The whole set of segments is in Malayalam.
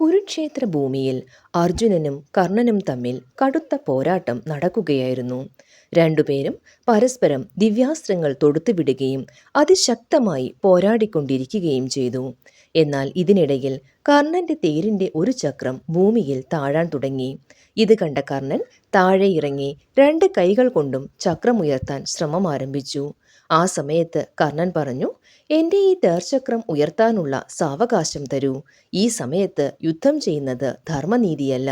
കുരുക്ഷേത്ര ഭൂമിയിൽ അർജുനനും കർണനും തമ്മിൽ കടുത്ത പോരാട്ടം നടക്കുകയായിരുന്നു. രണ്ടുപേരും പരസ്പരം ദിവ്യാസ്ത്രങ്ങൾ തൊടുത്തുവിടുകയും അതിശക്തമായി പോരാടിക്കൊണ്ടിരിക്കുകയും ചെയ്തു. എന്നാൽ ഇതിനിടയിൽ കർണന്റെ തേരിന്റെ ഒരു ചക്രം ഭൂമിയിൽ താഴാൻ തുടങ്ങി. ഇത് കണ്ട കർണൻ താഴെ ഇറങ്ങി രണ്ട് കൈകൾ കൊണ്ടും ചക്രമുയർത്താൻ ശ്രമം ആരംഭിച്ചു ആ സമയത്ത് കർണൻ പറഞ്ഞു എന്റെ ഈ തേർചക്രം ഉയർത്താനുള്ള സാവകാശം തരൂ. ഈ സമയത്ത് യുദ്ധം ചെയ്യുന്നത് ധർമ്മനീതിയല്ല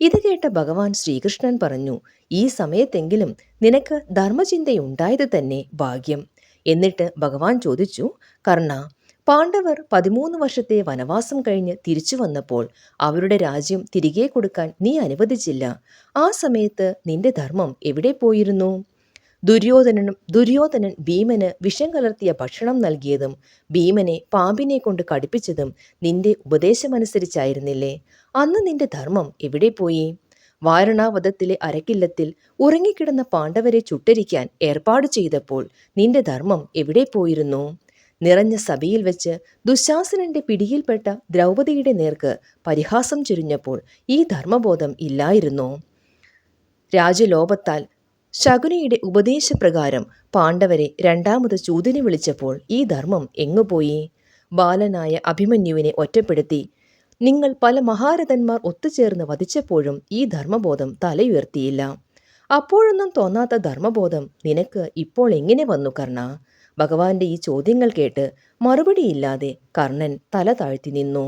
ഇത് കേട്ട ഭഗവാൻ ശ്രീകൃഷ്ണൻ പറഞ്ഞു ഈ സമയത്തെങ്കിലും നിനക്ക് ധർമ്മചിന്തയുണ്ടായത് തന്നെ ഭാഗ്യം എന്നിട്ട് ഭഗവാൻ ചോദിച്ചു കർണ പാണ്ഡവർ പതിമൂന്ന് വർഷത്തെ വനവാസം കഴിഞ്ഞ് തിരിച്ചു വന്നപ്പോൾ അവരുടെ രാജ്യം തിരികെ കൊടുക്കാൻ നീ അനുവദിച്ചില്ല. ആ സമയത്ത് നിന്റെ ധർമ്മം എവിടെ പോയിരുന്നു? ദുര്യോധനനും ദുര്യോധനൻ ഭീമന് വിഷം കലർത്തിയ ഭക്ഷണം നൽകിയതും ഭീമനെ പാമ്പിനെ കൊണ്ട് കടിപ്പിച്ചതും നിന്റെ ഉപദേശമനുസരിച്ചായിരുന്നില്ലേ? അന്ന് നിന്റെ ധർമ്മം എവിടെ പോയി? വാരണാവധത്തിലെ അരക്കില്ലത്തിൽ ഉറങ്ങിക്കിടന്ന പാണ്ഡവരെ ചുട്ടരിക്കാൻ ഏർപ്പാട് ചെയ്തപ്പോൾ നിന്റെ ധർമ്മം എവിടെ പോയിരുന്നു? നിറഞ്ഞ സഭയിൽ വെച്ച് ദുശാസനന്റെ പിടിയിൽപ്പെട്ട ദ്രൗപതിയുടെ നേർക്ക് പരിഹാസം ചുരിഞ്ഞപ്പോൾ ഈ ധർമ്മബോധം ഇല്ലായിരുന്നു. രാജലോപത്താൽ ശകുനിയുടെ ഉപദേശപ്രകാരം പാണ്ഡവരെ രണ്ടാമത് ചൂതിന് വിളിച്ചപ്പോൾ ഈ ധർമ്മം എങ്ങുപോയി ബാലനായ അഭിമന്യുവിനെ ഒറ്റപ്പെടുത്തി നിങ്ങൾ പല മഹാരഥന്മാർ ഒത്തുചേർന്ന് വധിച്ചപ്പോഴും ഈ ധർമ്മബോധം തലയുയർത്തിയില്ല. അപ്പോഴൊന്നും തോന്നാത്ത ധർമ്മബോധം നിനക്ക് ഇപ്പോൾ എങ്ങനെ വന്നു കർണ? ഭഗവാന്റെ ഈ ചോദ്യങ്ങൾ കേട്ട് മറുപടിയില്ലാതെ കർണൻ തല താഴ്ത്തി നിന്നു.